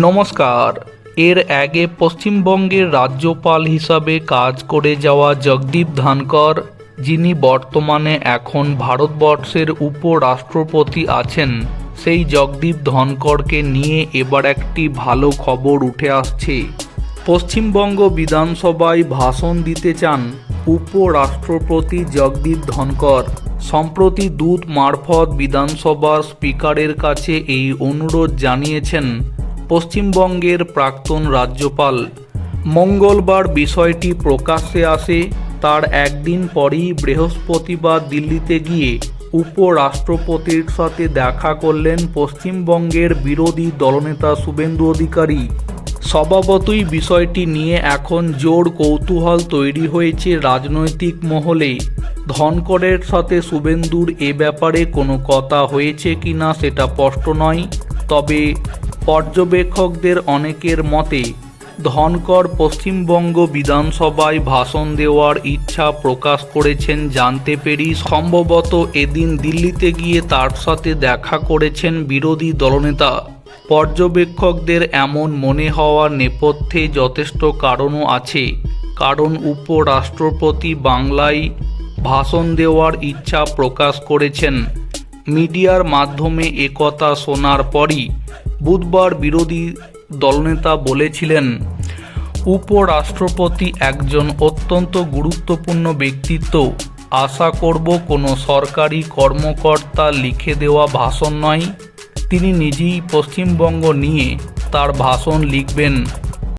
নমস্কার। এর আগে পশ্চিমবঙ্গের রাজ্যপাল হিসাবে কাজ করে যাওয়া জগদীপ ধনকর যিনি বর্তমানে এখন ভারতবর্ষের উপরাষ্ট্রপতি আছেন, সেই জগদীপ ধনকরকে নিয়ে এবার একটি ভালো খবর উঠে আসছে। পশ্চিমবঙ্গ বিধানসভায় ভাষণ দিতে চান উপরাষ্ট্রপতি জগদীপ ধনকর সম্প্রতি দূত মারফত বিধানসভার স্পিকারের কাছে এই অনুরোধ জানিয়েছেন পশ্চিমবঙ্গের প্রাক্তন রাজ্যপাল। মঙ্গলবার বিষয়টি প্রকাশ্যে আসে, তার একদিন পরই বৃহস্পতিবার দিল্লিতে গিয়ে উপরাষ্ট্রপতির সাথে দেখা করলেন পশ্চিমবঙ্গের বিরোধী দলনেতা শুভেন্দু অধিকারী। স্বভাবতই বিষয়টি নিয়ে এখন জোর কৌতূহল তৈরি হয়েছে রাজনৈতিক মহলে। ধনকরের সাথে শুভেন্দুর এ ব্যাপারে কোনো কথা হয়েছে কিনা সেটা স্পষ্ট নয়, তবে পর্যবেক্ষকদের অনেকের মতে, ধনকর পশ্চিমবঙ্গ বিধানসভায় ভাষণ দেওয়ার ইচ্ছা প্রকাশ করেছেন জানতে পেরি সম্ভবত এদিন দিল্লিতে গিয়ে তার সাথে দেখা করেছেন বিরোধী দলনেতা। পর্যবেক্ষকদের এমন মনে হওয়ার নেপথ্যে যথেষ্ট কারণও আছে। কারণ উপরাষ্ট্রপতি বাংলায় ভাষণ দেওয়ার ইচ্ছা প্রকাশ করেছেন। মিডিয়ার মাধ্যমে একথা শোনার পরই বুধবার বিরোধী দলনেতা বলেছিলেন, উপরাষ্ট্রপতি একজন অত্যন্ত গুরুত্বপূর্ণ ব্যক্তিত্ব। আশা করব কোনো সরকারি কর্মকর্তা লিখে দেওয়া ভাষণ নয়। তিনি নিজেই পশ্চিমবঙ্গ নিয়ে তার ভাষণ লিখবেন।